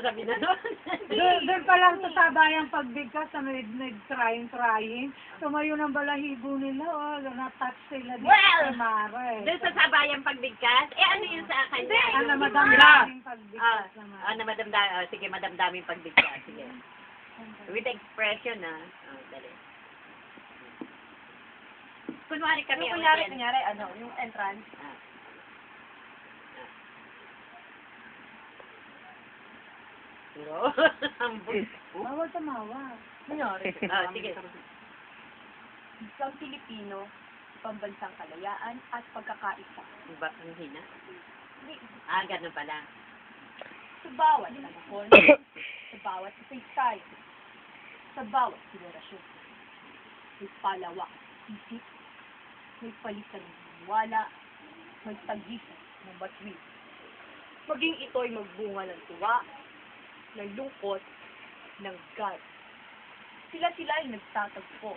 sasabihin na doon. Doon, doon pa lang sa sabayang pagbigkas may nag-trying, trying. Tumayo ng balahibo nila, oh, na-touch sila dito Well, kay Mara eh. Doon sa sabayang pagbigkas, eh ano yun sa akin? Ano, Yung- madamdaming Ah, pagbigkas naman. ano, madamda, oh, sige, madamdaming pagbigkas. Sige. With expression, ah. Oh, dali. Kunwari kami Yung yan. kunyari, ano, yung entrance. Ah. Bu- Bawal tumawa. Kunyari. Ah, sige. Isang Pilipino, pambansang kalayaan at pagkakaisa. Ba, ang hina? Ah, ganun pala. Sa bawat panahon, sa bawat isaysay, sa bawat generasyon. May palawak isip, may palitan ng wala, may tagisay ng batwi. Maging ito'y magbunga ng tuwa, ng lungkot, ng gad. Sila-sila ay nagtatagpo,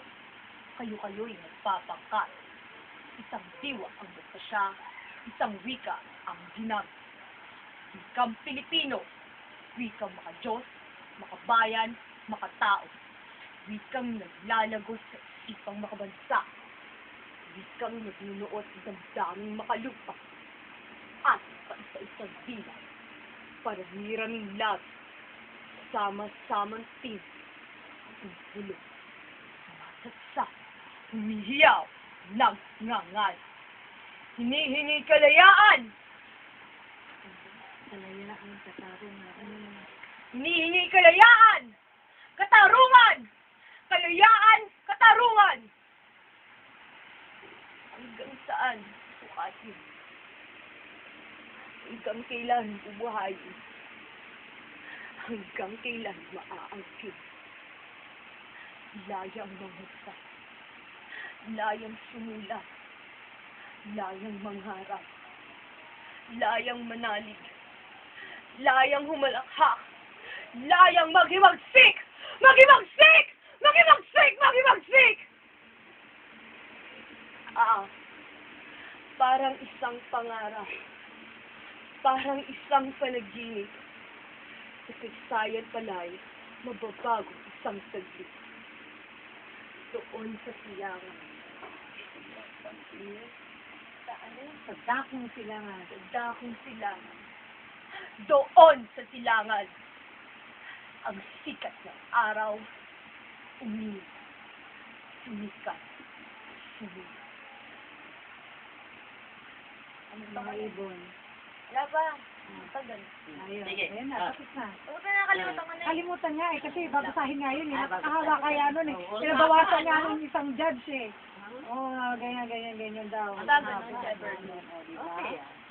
kayo-kayo'y nagpapangkat. Isang diwa ang siya, isang wika ang ginamit. Wikang Pilipino, wikang makajos, makabayan, makatao. Wikang naglalagos sa isipang makabansa. Wikang nagnunuot ng damdaming makalupa. At paisa-isang bilang para niraming love. Sama-samang. Ang bulong. Sumasaksak. Humihiyaw. Nagngangal. Hinihingi kalayaan. Kalayaan, katarungan. Hinihingi kalayaan! Katarungan! Kalayaan! Katarungan! Hanggang saan sukatin? Hanggang kailan bubuhayin? Hanggang kailan maaangkin? Layang mangusap. Layang sumulat. Layang mangharap. Layang manalig. Layang humalakhak. Layang maghimagsik! Maghimagsik! Maghimagsik! Maghimagsik! Ah, parang isang pangarap. Parang isang panaginip. Sa kasaysayan pala'y mababago isang saglit. Doon sa silangan. Sa ano? Sa dakong sila nga. Sa dakong silangan. Doon sa silangan. Ang sikat ng araw, uminig. Sumikat. Sumikat. Ano ba ibon. Wala ba? Tagal. Ayun. Sige. Ayun na, Ah. tapos na. Huwag na nakalimutan ko na yun. Kalimutan niya eh, kasi babasahin nga yun eh. Ah, Napakahawa kaya nun eh. Oo. Pinabawasan nga nung isang judge eh. Oo, oh, ganyan, ganyan, ganyan daw. Ang Trevor. oh, diba? Okay, ah.